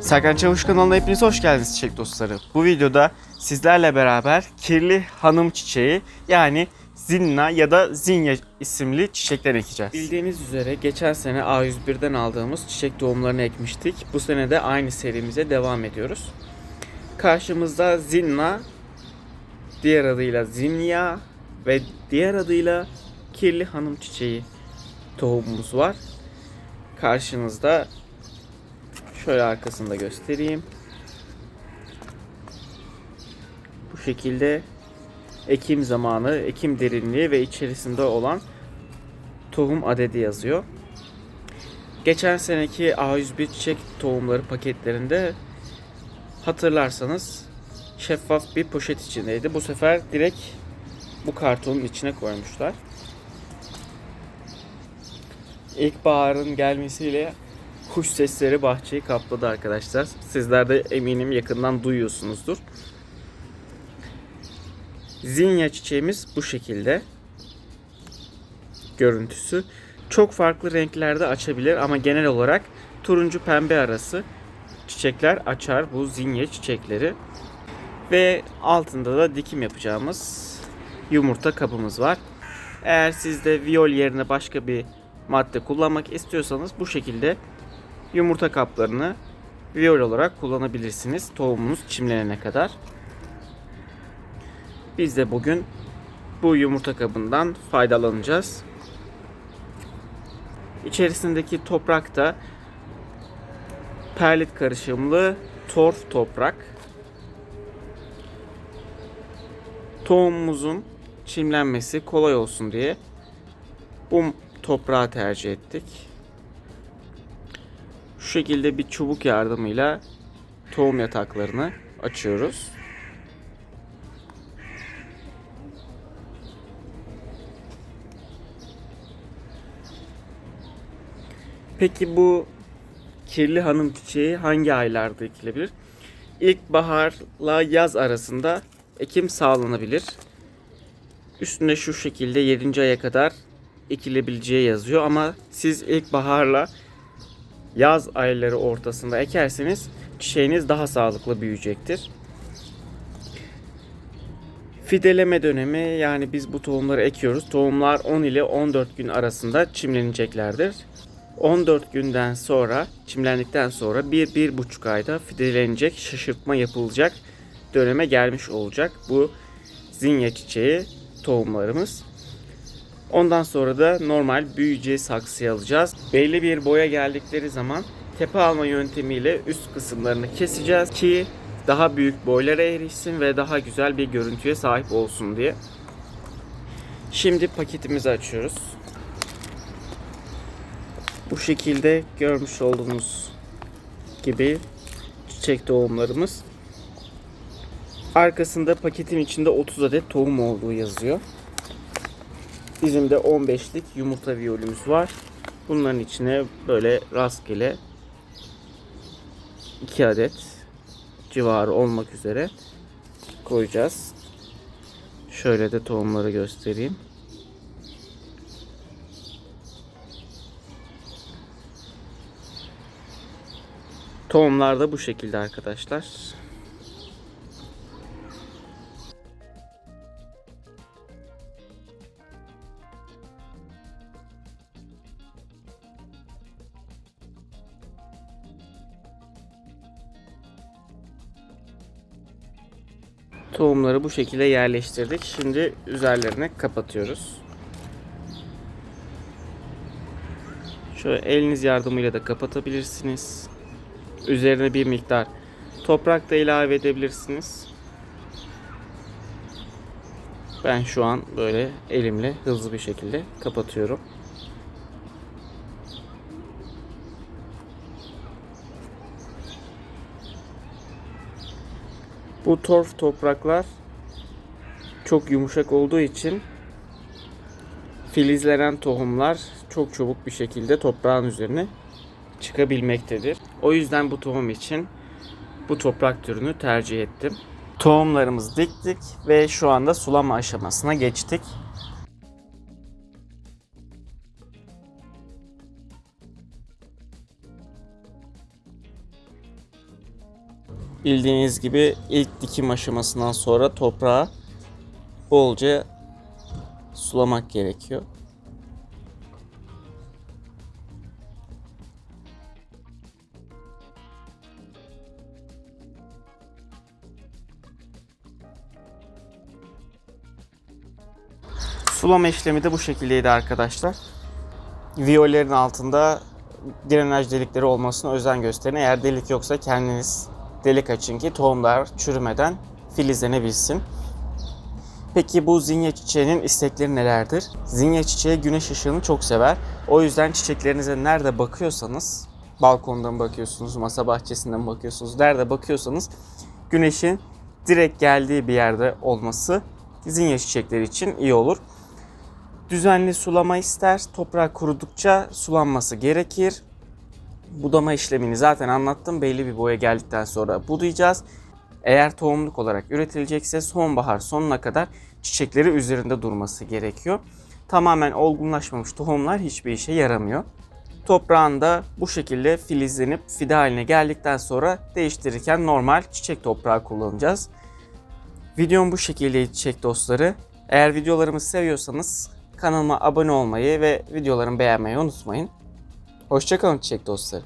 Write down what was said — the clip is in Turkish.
Serkan Çavuş kanalına hepiniz hoş geldiniz çiçek dostları. Bu videoda sizlerle beraber kirli hanım çiçeği yani zinna ya da zinya isimli çiçekler ekeceğiz. Bildiğiniz üzere geçen sene A101'den aldığımız çiçek tohumlarını ekmiştik. Bu sene de aynı serimize devam ediyoruz. Karşımızda zinna, diğer adıyla zinya ve diğer adıyla kirli hanım çiçeği tohumumuz var. Karşınızda Şöyle arkasında göstereyim. Bu şekilde ekim zamanı, ekim derinliği ve içerisinde olan tohum adedi yazıyor. Geçen seneki A101 çiçek tohumları paketlerinde hatırlarsanız şeffaf bir poşet içindeydi. Bu sefer direkt bu kartonun içine koymuşlar. İlkbaharın gelmesiyle kuş sesleri bahçeyi kapladı arkadaşlar. Sizler de eminim yakından duyuyorsunuzdur. Zinya çiçeğimiz bu şekilde. Görüntüsü. Çok farklı renklerde açabilir ama genel olarak turuncu pembe arası çiçekler açar bu zinya çiçekleri. Ve altında da dikim yapacağımız yumurta kabımız var. Eğer siz de viyol yerine başka bir madde kullanmak istiyorsanız bu şekilde yumurta kaplarını viyol olarak kullanabilirsiniz tohumunuz çimlenene kadar. Biz de bugün bu yumurta kabından faydalanacağız. İçerisindeki toprak da perlit karışımlı torf toprak. Tohumumuzun çimlenmesi kolay olsun diye bu toprağı tercih ettik. Şu şekilde bir çubuk yardımıyla tohum yataklarını açıyoruz. Peki bu kirli hanım çiçeği hangi aylarda ekilebilir? İlkbaharla yaz arasında ekim sağlanabilir. Üstünde şu şekilde 7. aya kadar ekilebileceği yazıyor ama siz ilkbaharla yaz ayları ortasında ekerseniz çiçeğiniz daha sağlıklı büyüyecektir. Fideleme dönemi yani biz bu tohumları ekiyoruz. Tohumlar 10 ile 14 gün arasında çimleneceklerdir. 14 günden sonra çimlendikten sonra 1-1,5 ayda fidelenecek, şaşırtma yapılacak döneme gelmiş olacak bu zinya çiçeği tohumlarımız. Ondan sonra da normal büyüyeceği saksıya alacağız. Belli bir boya geldikleri zaman tepe alma yöntemiyle üst kısımlarını keseceğiz ki daha büyük boylara erişsin ve daha güzel bir görüntüye sahip olsun diye. Şimdi paketimizi açıyoruz. Bu şekilde görmüş olduğunuz gibi çiçek tohumlarımız. Arkasında paketin içinde 30 adet tohum olduğu yazıyor. Bizim de 15'lik yumurta viyolümüz var. Bunların içine böyle rastgele 2 adet civarı olmak üzere koyacağız. Şöyle de tohumları göstereyim. Tohumlar da bu şekilde arkadaşlar. Tohumları bu şekilde yerleştirdik. Şimdi üzerlerine kapatıyoruz. Şöyle eliniz yardımıyla da kapatabilirsiniz. Üzerine bir miktar toprak da ilave edebilirsiniz. Ben şu an böyle elimle hızlı bir şekilde kapatıyorum. Bu torf topraklar çok yumuşak olduğu için filizlenen tohumlar çok çabuk bir şekilde toprağın üzerine çıkabilmektedir. O yüzden bu tohum için bu toprak türünü tercih ettim. Tohumlarımızı diktik ve şu anda sulama aşamasına geçtik. Bildiğiniz gibi ilk dikim aşamasından sonra toprağı bolca sulamak gerekiyor. Sulama işlemi de bu şekildeydi arkadaşlar. Viyollerin altında drenaj delikleri olmasına özen gösterin. Eğer delik yoksa kendiniz delik açın ki tohumlar çürümeden filizlenebilsin. Peki bu zinye çiçeğinin istekleri nelerdir? Zinye çiçeği güneş ışığını çok sever. O yüzden çiçeklerinize nerede bakıyorsanız, balkondan bakıyorsunuz, masa bahçesinden bakıyorsunuz, nerede bakıyorsanız güneşin direkt geldiği bir yerde olması zinye çiçekleri için iyi olur. Düzenli sulama ister. Toprak kurudukça sulanması gerekir. Budama işlemini zaten anlattım. Belli bir boya geldikten sonra budayacağız. Eğer tohumluk olarak üretilecekse sonbahar sonuna kadar çiçekleri üzerinde durması gerekiyor. Tamamen olgunlaşmamış tohumlar hiçbir işe yaramıyor. Toprağında bu şekilde filizlenip fide haline geldikten sonra değiştirirken normal çiçek toprağı kullanacağız. Videom bu şekildeydi çiçek dostları. Eğer videolarımı seviyorsanız kanalıma abone olmayı ve videolarımı beğenmeyi unutmayın. Hoşçakalın çiçek dostları.